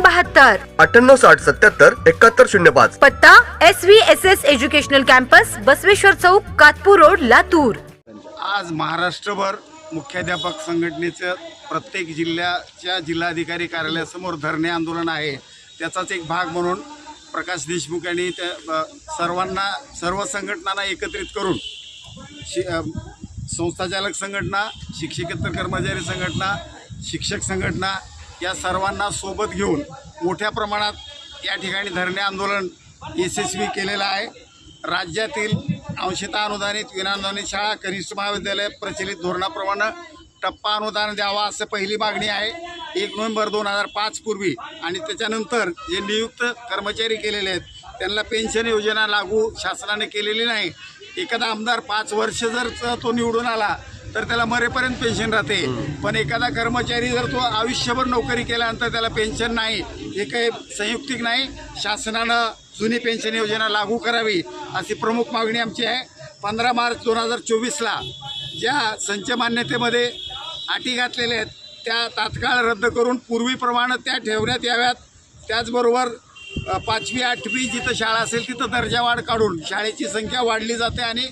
बहात्तर. अठ्ठ्याण्णव साठ सत्याहत्तर एकाहत्तर शून्य पाच. पत्ता S V S S educational campus Basaveshwar chowk Katpur road Latur. आज महाराष्ट्रभर मुख्याध्यापक संघटनेचं प्रत्येक जिल्ह्याच्या जिल्हाधिकारी कार्यालयासमोर धरणे आंदोलन आहे. त्याचाच एक भाग म्हणून प्रकाश देशमुख यांनी त्या सर्वांना सर्व संघटनांना एकत्रित करून शि संस्थाचालक संघटना शिक्षकेतर कर्मचारी संघटना शिक्षक संघटना या सर्वांना सोबत घेऊन मोठ्या प्रमाणात या ठिकाणी धरणे आंदोलन यशस्वी केलेलं आहे. राज्यातील अंशता अनुदानित विनाअनुदानित शाळा कनिष्ठ महाविद्यालय प्रचलित धोरणाप्रमाणे टप्पा अनुदान द्यावा असं पहिली मागणी आहे. एक नोव्हेंबर दोन हजार पाच पूर्वी आणि त्याच्यानंतर जे नियुक्त कर्मचारी केलेले आहेत त्यांना पेन्शन योजना लागू शासनाने केलेली नाही. एखादा आमदार पाच वर्ष जर तो निवडून आला तर त्याला मरेपर्यंत पेन्शन राहते. पण एखादा कर्मचारी जर तो आयुष्यभर नोकरी केल्यानंतर त्याला पेन्शन नाही हे काही संयुक्तिक नाही शासनानं जुनी पेन्शन योजना लागू करावी अशी प्रमुख मागणी आमची आहे. पंधरा मार्च दोन हजार चोवीसला ज्या संचमान्यतेमध्ये अटी घातलेल्या आहेत त्या तात्काळ रद्द करून पूर्वीप्रमाणे त्या ठेवण्यात याव्यात. त्याचबरोबर पाचवी आठवी जिथं शाळा असेल तिथं दर्जा वाढ काढून शाळेची संख्या वाढली जाते आणि